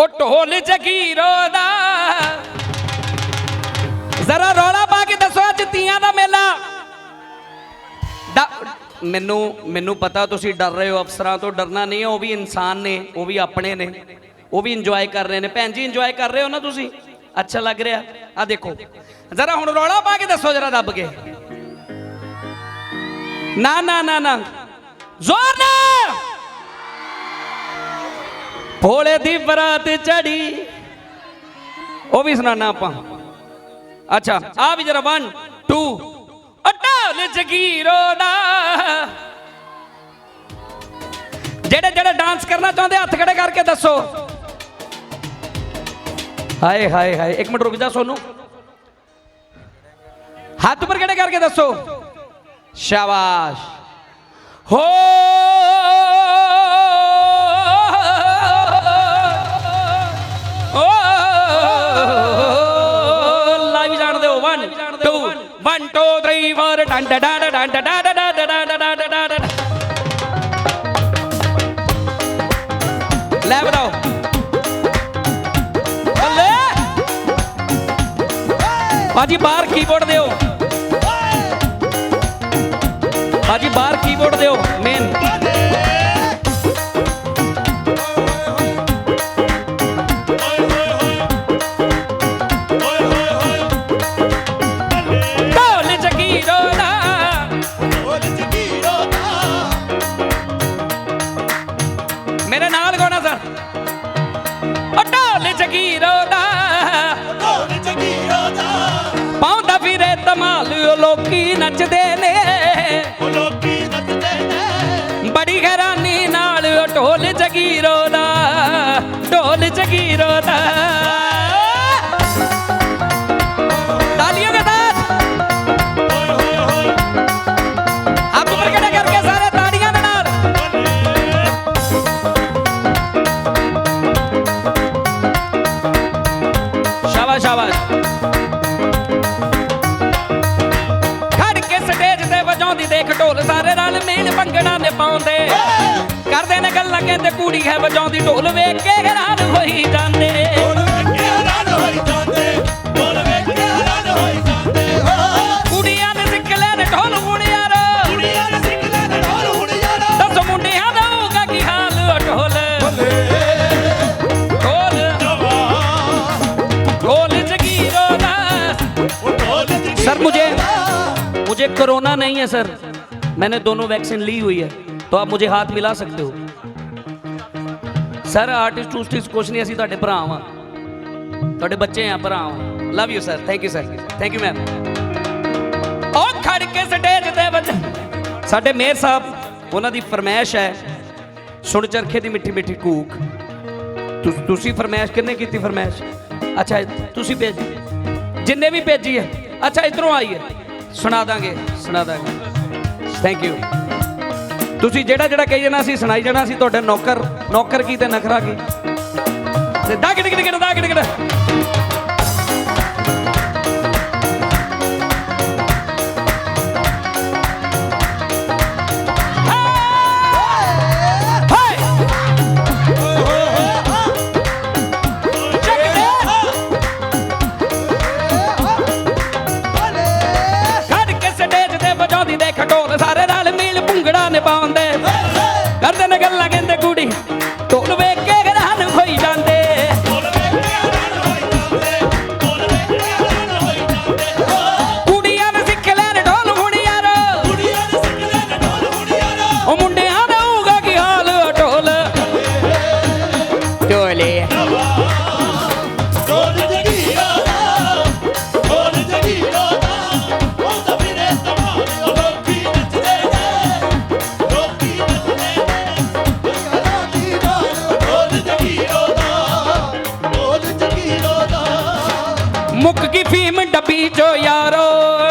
ਉਹ ਢੋਲ ਜਗੀਰੋ ਦਾ ਜ਼ਰਾ ਰੌਲਾ ਪਾ ਕੇ ਦੱਸੋ ਅੱਜ ਤੀਆਂ ਦਾ ਮੇਲਾ। ਮੈਨੂੰ ਮੈਨੂੰ ਪਤਾ ਤੁਸੀਂ ਡਰ ਰਹੇ ਹੋ, ਅਫਸਰਾਂ ਤੋਂ ਡਰਨਾ ਨਹੀਂ, ਉਹ ਵੀ ਇਨਸਾਨ ਨੇ, ਉਹ ਵੀ ਆਪਣੇ ਨੇ। ਉਹ ਵੀ ਇੰਜੋਏ ਕਰ ਰਹੇ ਨੇ। ਭੈਣ ਜੀ ਇੰਜੋਏ ਕਰ ਰਹੇ ਹੋ ਨਾ ਤੁਸੀਂ? ਅੱਛਾ ਲੱਗ ਰਿਹਾ। ਆ ਦੇਖੋ। ਜ਼ਰਾ ਹੁਣ ਰੌਲਾ ਪਾ ਕੇ ਦੱਸੋ, ਜ਼ਰਾ ਦੱਬ ਕੇ। ਨਾ ਨਾ ਨਾ ਨਾ। ਜ਼ੋਰ ਨਾਲ! ਭੋਲੇ ਦੀ ਬਰਾਤ ਚੜੀ। ਉਹ ਵੀ ਸੁਣਾਣਾ ਆਪਾਂ। ਅੱਛਾ, ਆ ਵੀ ਜਰਾ 1 2 ਅਟਾਲ ਜਗੀਰੋ ਦਾ। ਜਿਹੜੇ ਜਿਹੜੇ ਡਾਂਸ ਕਰਨਾ ਚਾਹੁੰਦੇ, ਹੱਥ ਖੜੇ ਕਰਕੇ ਦੱਸੋ। ਹਾਏ ਹਾਏ ਹਾਏ, ਇੱਕ ਮਿੰਟ ਰੁਕ ਜਾ ਸੋਨੂੰ। ਹੱਥ ਉੱਪਰ ਖੜੇ ਕਰਕੇ ਦੱਸੋ। ਸ਼ਾਬਾਸ਼। ਹੋ 1 2 3 4 ਡੰਡ ਡੰਡ ਡੰਡ ਡੰਡ ਡੰਡ ਡੰਡ ਡੰਡ ਡੰਡ ਲੈ ਬਤਾਓ ਬੱਲੇ ਬਾਜੀ ਬਾਹਰ ਕੀਬੋਰਡ ਦਿਓ ਬਾਜੀ ਬਾਹਰ ਕੀਬੋਰਡ ਦਿਓ ਮੇਨ ਪਾਉਂਦੀ ਦੇਖ ਢੋਲ ਸਾਰੇ ਰਲ ਮੇਲ ਭੰਗੜਾ ਨੇ ਪਾਉਂਦੇ ਕਰਦੇ ਨੇ ਗੱਲਾਂ ਕਹਿੰਦੇ ਕੁੜੀ ਹੈ ਵਜਾਉਂਦੀ ਢੋਲ ਵੇਖ ਕੇ ਹੈਰਾਨ ਹੋਈ ਜਾਂਦੇ। सर मुझे कोरोना नहीं है सर मैंने दोनों वैक्सीन ली हुई है तो आप मुझे हाथ मिला सकते हो ਸਰ ਆਰਟਿਸਟ ਉਸਟਿਸਟ ਕੁਛ ਨਹੀਂ ਅਸੀਂ ਤੁਹਾਡੇ ਭਰਾ ਵਾਂ ਤੁਹਾਡੇ ਬੱਚੇ ਆ ਭਰਾ ਵਾਂ love you sir thank you sir thank you ma'am ਉਹ ਖੜ ਕੇ ਸਟੇਜ ਤੇ ਬੱਚ ਸਾਡੇ ਮੇਅਰ ਸਾਹਿਬ ਉਹਨਾਂ ਦੀ ਫਰਮਾਇਸ਼ ਹੈ ਸੁਣ ਚਰਖੇ ਦੀ ਮਿੱਠੀ ਮਿੱਠੀ ਕੂਕ ਤੁਸ- ਤੁਸੀਂ ਫਰਮਾਇਸ਼ ਕਿੰਨੇ ਕੀਤੀ ਫਰਮਾਇਸ਼ ਅੱਛਾ ਤੁਸੀਂ ਭੇਜੀ ਜਿੰਨੇ ਵੀ ਭੇਜੀ ਹੈ ਅੱਛਾ ਇਧਰੋਂ ਆਈ ਹੈ ਸੁਣਾ ਦਾਂਗੇ ਸੁਣਾ ਦਾਂਗੇ। ਥੈਂਕ ਯੂ ਤੁਸੀਂ ਜਿਹੜਾ ਜਿਹੜਾ ਕਹੀ ਜਾਣਾ ਸੀ, ਸੁਣਾਈ ਜਾਣਾ ਸੀ, ਤੁਹਾਡੇ ਨੌਕਰ ਨੌਕਰ ਕੀ ਤੇ ਨਖਰਾ ਕੀ? ਤੇ ਦਾ ਕਿੜ ਕਿੜ ਕਿੜ ਦਾ ਕਿੜ ਕਿੜ on that. ਮੁੱਕ ਗਈ ਫੀਮ ਡੱਬੀ ਚੋ ਯਾਰੋ।